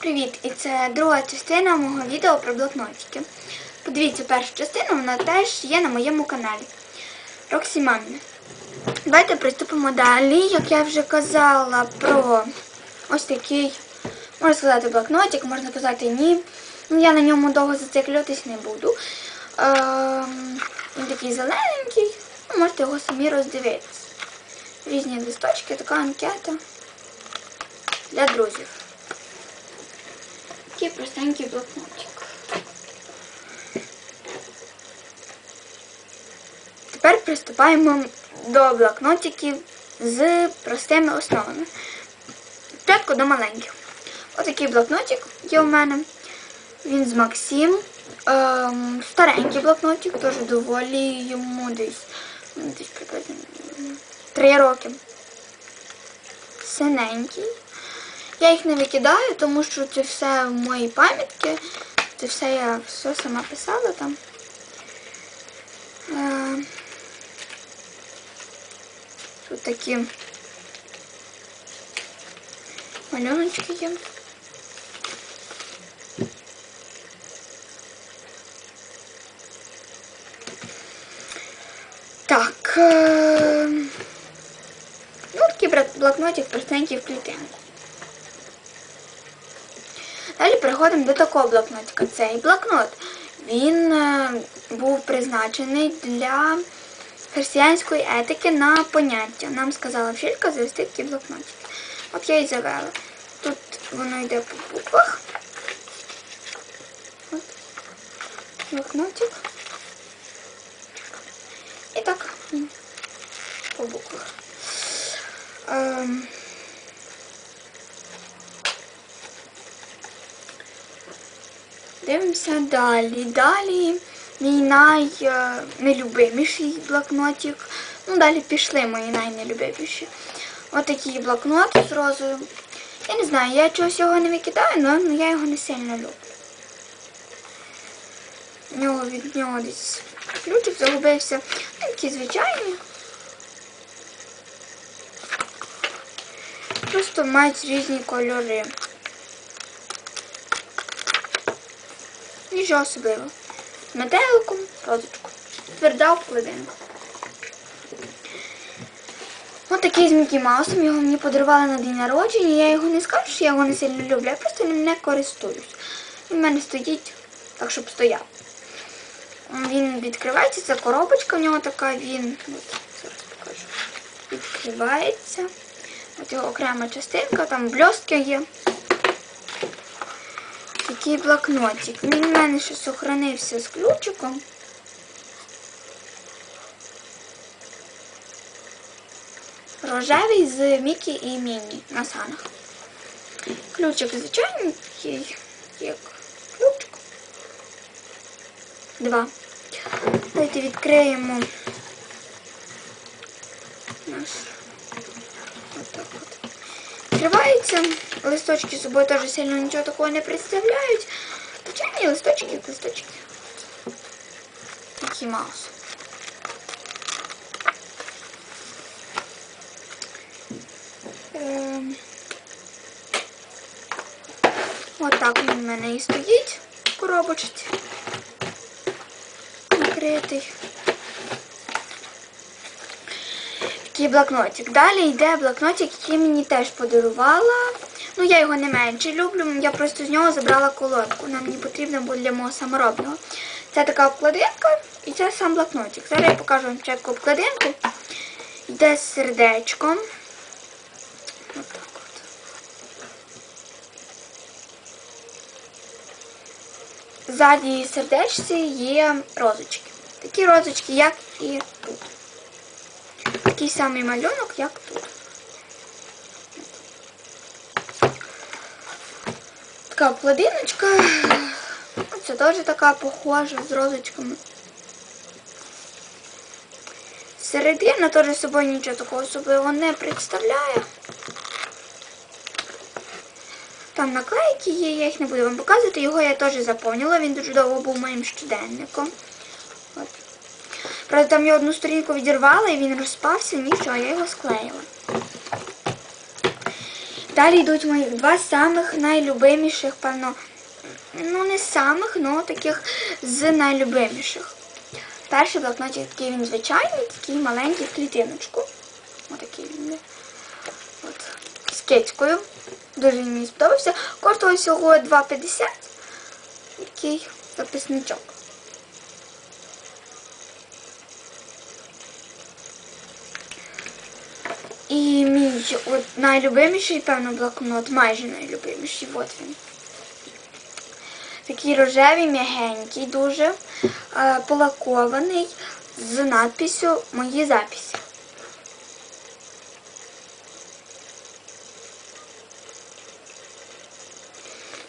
Привіт! І це друга частина мого відео про блокнотики. Подивіться першу частину, вона теж є на моєму каналі. Роксі Маміна. Давайте приступимо далі. Як я вже казала про ось такий, можна сказати, блокнотик, можна казати ні. Ну, Я на ньому довго зациклюватись не буду. Ем, він такий зелененький, ну, можете його самі роздивитися. Різні листочки, така анкета для друзів. Такий простенький блокнотик. Тепер приступаємо до блокнотиків з простими основами. Спочатку до маленьких. Отакий блокнотик є у мене. Він з Максим. Ем, старенький блокнотик, теж доволі йому десь, ну, десь приблизно 3 роки. Синенький. Я їх не викидаю, тому що це все в моїй пам'ятки. Це все я все сама писала там. Е, Тут такі малюночки є. Так. е, Ну, такий блокнотик простенький в клітинку. Далі переходимо до такого блокнотика. Цей блокнот він е, був призначений для християнської етики на поняття. Нам сказала вчителька завести такий блокнотик. От я і завела. Тут воно йде по буквах. От. Блокнотик. І так по буквах. Ем, Дивимося далі. Далі мій найлюбиміший блокнотик. Ну, далі пішли мої найнелюбиміші. Ось такий блокнот з розою. Я не знаю, я чогось його не викидаю, але ну, я його не сильно люблю. У нього від нього десь ключик загубився. Ну, Такий звичайний. Просто мають різні кольори. Нічого особливого. Метеликом, розочку. Тверда обкладинка. Ось такий з Мікі Маусом. Його мені подарували на день народження. Я його не скажу, що я його не сильно люблю, я просто ним не користуюсь. Він в мене стоїть так, щоб стояв. Він відкривається, це коробочка в нього така, він. Зараз покажу. Відкривається. От його окрема частинка, там блістки є. Такий блокнотик. Він у мене ще сохранився з ключиком. Рожевий з Мікі і Міні на санах. Ключик звичайний, як ключик. Два. Давайте відкриємо наш. Відкривається. Листочки з собою теж сильно нічого такого не представляють. Звичайні листочки, листочки. Мікі Маус. Ем. Отак він в мене і стоїть в коробочці. Такий блокнотик. Далі йде блокнотик, який мені теж подарувала. Ну, я його не менше люблю, я просто з нього забрала колодку. Вона мені потрібна буде для мого саморобного. Це така обкладинка і це сам блокнотик. Зараз я покажу вам спочатку обкладинку. Йде з сердечком. Отак от. Ззаді сердечці є розочки. Такі розочки, як і тут. Такий самий малюнок, як тут. Така обкладиночка. Це теж така похожа з розочками. Середина теж собою нічого такого особливого не представляє. Там наклейки є, я їх не буду вам показувати. Його я теж заповнила, він дуже довго був моїм щоденником. Правда, там я одну сторінку відірвала і він розпався, нічого, я його склеїла. Далі йдуть моїх два самих найлюбиміших, певно, ну не самих, але таких з найлюбиміших. Перший блокнотик такий він звичайний, такий маленький в клітиночку. Отакий він. є. От. З кицькою. Дуже мені сподобався. Коштував всього 2,50. Такий записничок. І мій от найлюбиміший, певно, блокнот, майже найлюбиміший, от він. Такий рожевий, м'ягенький, дуже е, полакований з надписю Мої записи.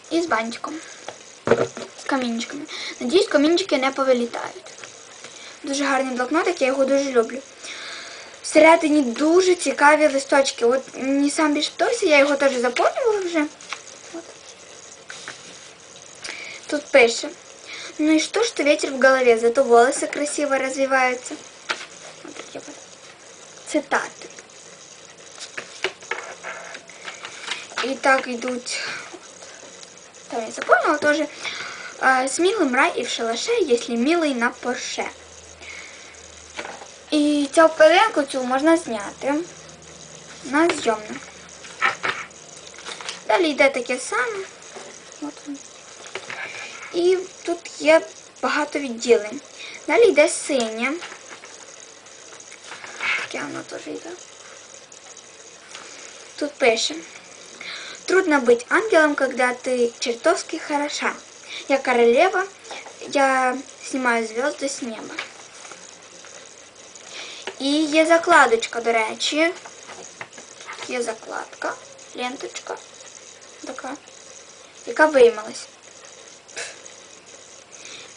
І з бантиком. З камінчиками. Надіюсь, камінчики не повилітають. Дуже гарний блокнотик, я його дуже люблю. Всередині дуже цікаві листочки. От мені сам більш подобався, я його теж заповнювала вже. От. Тут пише. Ну и что, что ветер в голове, зато волосы красиво развиваются. Вот такие вот цитаты. І так йдуть. Там я запомнила тоже. Э, Смілим рай і в шалаше, якщо милий на порше. І цю пеленку цю можна зняти на зйомну. Далі йде таке саме. От воно. І тут є багато відділень. Далі йде синє. Таке воно теж йде. Тут пише. Трудно быть ангелом, когда ты чертовски хороша. Я королева, я снимаю звезды с неба. І є закладочка, до речі. Є закладка, ленточка така, яка виймалась.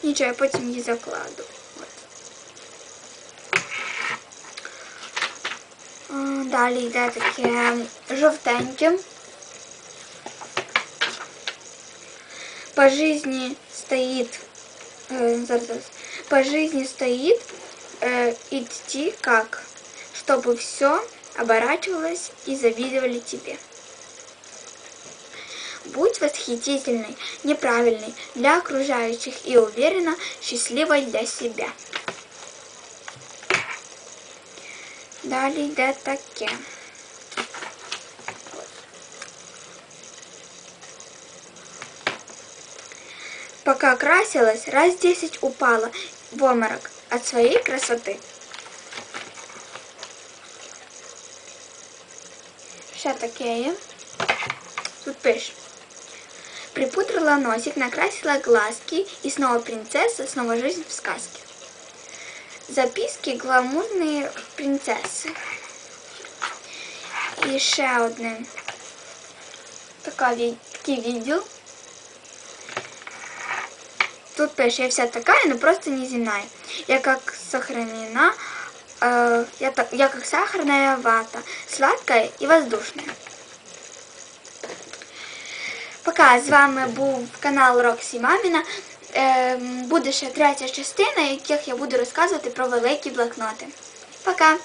Нічого, я потім її закладу. От. Далі йде таке жовтеньке. По жизни стоит, э, зараз, зараз. по жизни стоит э, идти как, чтобы все оборачивалось и завидовали тебе. Будь восхитительной, неправильной для окружающих и уверенно счастливой для себя. Далі йде таке. Пока красилась, раз десять упала в обморок от своей красоты. Ще таке є. Тут пише. Припудрила носик, накрасила глазки и снова принцесса, снова жизнь в сказке. Записки гламурные принцесси. І ще одне. Така, ві- такий відділ. Тут пише, я вся такая, но просто неземная. Я как сохранена, э, я, я как сахарная вата, сладкая і воздушная. Пока з вами був канал Роксі Маміна. Ем, буде ще третя частина, в яких я буду розказувати про великі блокноти. Пока!